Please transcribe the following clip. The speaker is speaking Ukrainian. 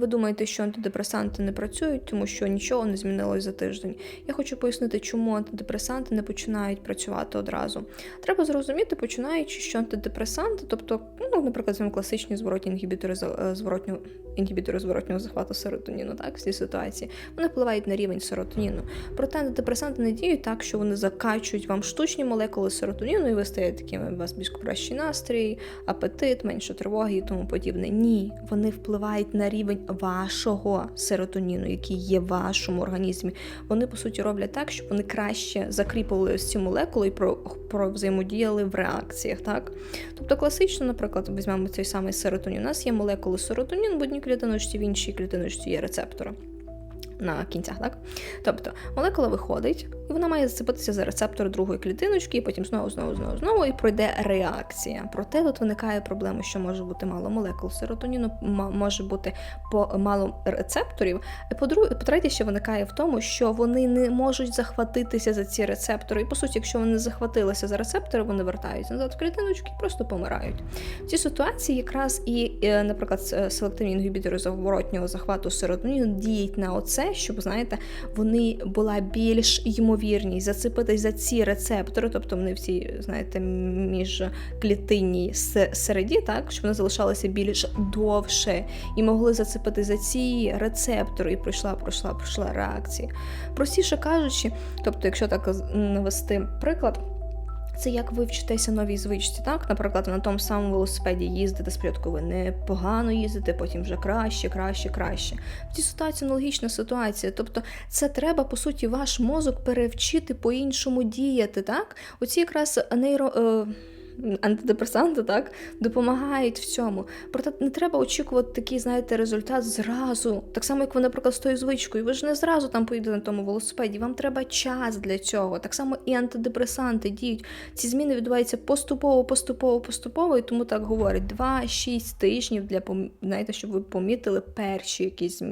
Ви думаєте, що антидепресанти не працюють, тому що нічого не змінилось за тиждень. Я хочу пояснити, чому антидепресанти не починають працювати одразу. Треба зрозуміти, починаючи, що антидепресанти, тобто, ну, наприклад, класичні зворотні інгібітори е, зворотнього інгібітори зворотнього захвату серотоніну, так, в цій ситуації, вони впливають на рівень серотоніну. Проте антидепресанти не діють так, що вони закачують вам штучні молекули серотоніну, і ви стаєте такими, у вас більш кращий настрій, апетит, менше тривоги і тому подібне. Ні, вони впливають на рівень вашого серотоніну, який є в вашому організмі. Вони по суті роблять так, щоб вони краще закріпили ці молекули і про, взаємодіяли в реакціях. Так? Тобто, класично, наприклад, візьмемо цей самий серотонін. У нас є молекули серотонін в одній клітиночці, в іншій клітиночці є рецептори. На кінцях, так? Тобто молекула виходить, і вона має зацепитися за рецептор другої клітиночки, і потім знову, знову, знову, знову, і пройде реакція. Проте тут виникає проблема, що може бути мало молекул серотоніну, може бути по мало рецепторів. По-третє, ще виникає в тому, що вони не можуть захватитися за ці рецептори. І по суті, якщо вони захватилися за рецептори, вони вертаються назад в клітиночки і просто помирають. В цій ситуації якраз і, е, наприклад, селективні інгібітори зворотнього захвату серотоніну діють на оце, щоб знаєте, вони була більш ймовірність зацепитись за ці рецептори, тобто вони в цій, знаєте, міжклітинній середі, так, щоб вони залишалися більш довше і могли зацепити за ці рецептори, і пройшла, пройшла, пройшла реакція. Простіше кажучи, тобто, якщо так навести приклад. Це як ви вчитеся новій звичці, так? Наприклад, на тому самому велосипеді їздите спочатку ви непогано їздите, потім вже краще, краще, краще. В цій ситуації аналогічна ситуація. Тобто, це треба, по суті, ваш мозок перевчити по-іншому діяти, так? Оці якраз нейро. Антидепресанти так допомагають в цьому. Проте не треба очікувати такий, знаєте, результат зразу. Так само, як ви, наприклад, з тою звичкою. Ви ж не зразу там поїдете на тому велосипеді. Вам треба час для цього. Так само і антидепресанти діють. Ці зміни відбуваються поступово, поступово, поступово, і тому так говорять 2-6 тижнів для знаєте, щоб ви помітили перші якісь зміни.